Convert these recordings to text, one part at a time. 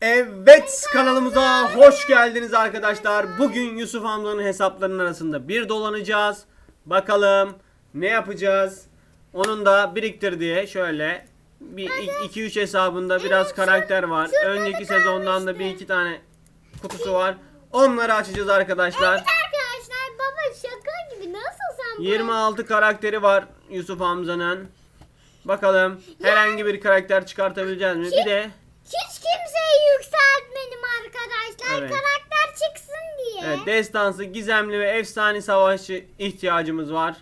Evet kanalımıza hoş geldiniz arkadaşlar. Bugün Yusuf Hamza'nın hesaplarının arasında bir dolanacağız. Bakalım ne yapacağız? Onun da biriktirdiği şöyle bir 2-3 hesabında biraz karakter var. Önceki sezondan da bir iki tane kutusu var. Onları açacağız arkadaşlar. Arkadaşlar baba şaka gibi nasıl sen bu? 26 karakteri var Yusuf Hamza'nın. Bakalım herhangi bir karakter çıkartabileceğiz mi? Bir de kimseyi yükseltmedim arkadaşlar. Evet. Karakter çıksın diye. Evet, destansı, gizemli ve efsane savaşçı ihtiyacımız var.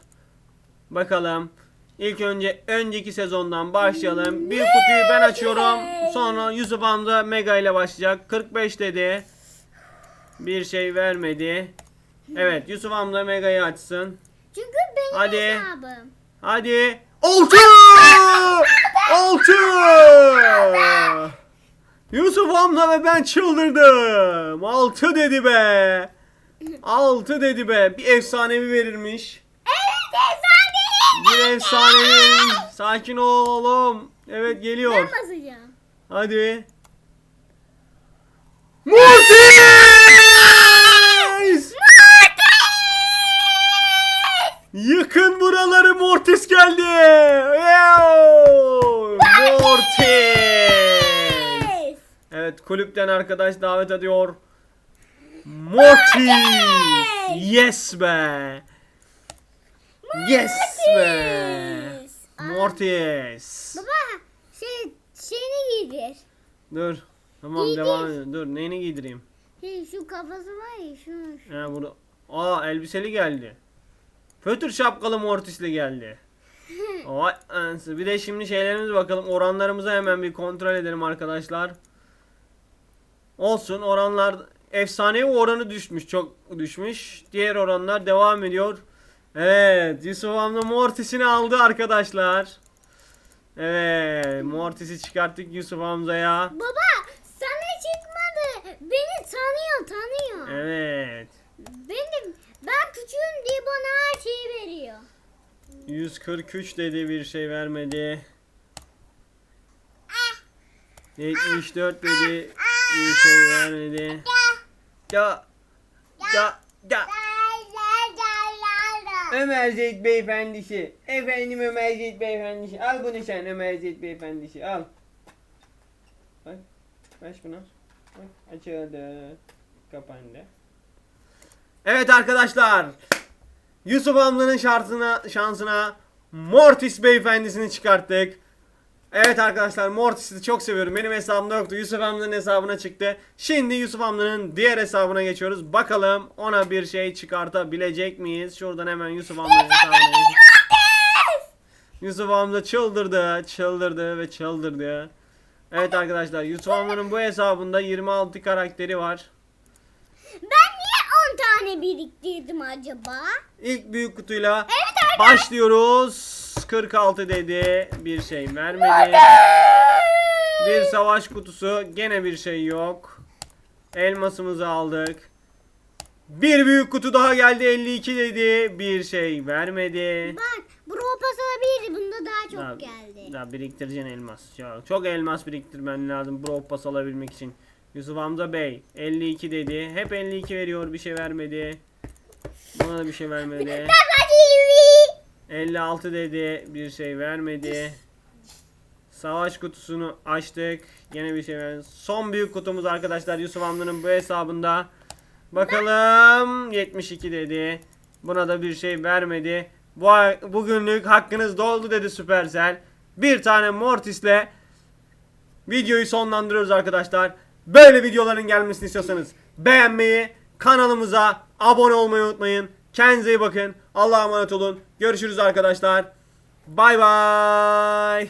Bakalım. İlk önce önceki sezondan başlayalım. Bir kutuyu ben açıyorum. Sonra Yusuf Hamza Mega ile başlayacak. 45 dedi. Bir şey vermedi. Evet, Yusuf Hamza Mega'yı açsın. Çünkü benim Hadi. hesabım. Hadi. Altı! Altı! Yusuf Hamza ve ben çıldırdım. Altı dedi be. Altı dedi be. Bir efsanevi verirmiş. Evet efsane. Bir efsanevi. Sakin ol oğlum. Evet geliyor. Ben basacağım. Hadi. Mortis! Yıkın buraları Mortis geldi. Mortis! Evet kulüpten arkadaş davet ediyor. Mortis! Yes be! Yes be! Mortis! Baba şey şeyini giydir. Dur. Tamam Giydir. devam edelim. Dur neyini giydireyim? Şey, şu kafası var ya şu. şu. Ha burada. Aa elbiseli geldi. Fötür şapkalı Mortis'le geldi. Vay. Bir de şimdi şeylerimize bakalım. Oranlarımızı hemen bir kontrol edelim arkadaşlar. Olsun oranlar efsanevi oranı düşmüş. Çok düşmüş. Diğer oranlar devam ediyor. Evet. Yusuf Hamza Mortis'ini aldı arkadaşlar. Evet. Mortis'i çıkarttık Yusuf Hamza'ya. Baba sana çıkmadı. Beni tanıyor tanıyor. Evet. Benim ben küçüğüm diye bana her şeyi veriyor. 143 dedi bir şey vermedi. 74 dedi bir şey vermedi. Ya ya ya Ömer Zeyt beyefendisi. Efendim Ömer Zeyt beyefendisi. Al bunu sen Ömer Zeyt beyefendisi al. Bak. Aç bunu. Bak açıldı. Kapandı. Evet arkadaşlar. Yusuf Hamza'nın şansına, şansına Mortis beyefendisini çıkarttık. Evet arkadaşlar Mortis'i çok seviyorum. Benim hesabımda yoktu. Yusuf Hamza'nın hesabına çıktı. Şimdi Yusuf Hamza'nın diğer hesabına geçiyoruz. Bakalım ona bir şey çıkartabilecek miyiz? Şuradan hemen Yusuf Hamza'nın hesabına. Yusuf Hamza çıldırdı, çıldırdı ve çıldırdı. Evet arkadaşlar Yusuf Hamza'nın bu hesabında 26 karakteri var. Ben niye 10 tane biriktirdim acaba? İlk büyük kutuyla Evet başlıyoruz. 46 dedi. Bir şey vermedi. Bir savaş kutusu. Gene bir şey yok. Elmasımızı aldık. Bir büyük kutu daha geldi. 52 dedi. Bir şey vermedi. Bak bu ropas olabilirdi. Bunda daha çok Daha, geldi. daha biriktireceksin elmas. Ya, çok elmas biriktirmen lazım. Bro pas alabilmek için. Yusuf Hamza Bey 52 dedi. Hep 52 veriyor. Bir şey vermedi. Buna da bir şey vermedi. Baba TV. 56 dedi. Bir şey vermedi. Savaş kutusunu açtık. Yine bir şey vermedi. Son büyük kutumuz arkadaşlar Yusuf Hamlı'nın bu hesabında. Bakalım 72 dedi. Buna da bir şey vermedi. Bu bugünlük hakkınız doldu dedi Supercell. Bir tane Mortis'le videoyu sonlandırıyoruz arkadaşlar. Böyle videoların gelmesini istiyorsanız beğenmeyi, kanalımıza abone olmayı unutmayın. Kendinize iyi bakın. Allah'a emanet olun. Görüşürüz arkadaşlar. Bay bay.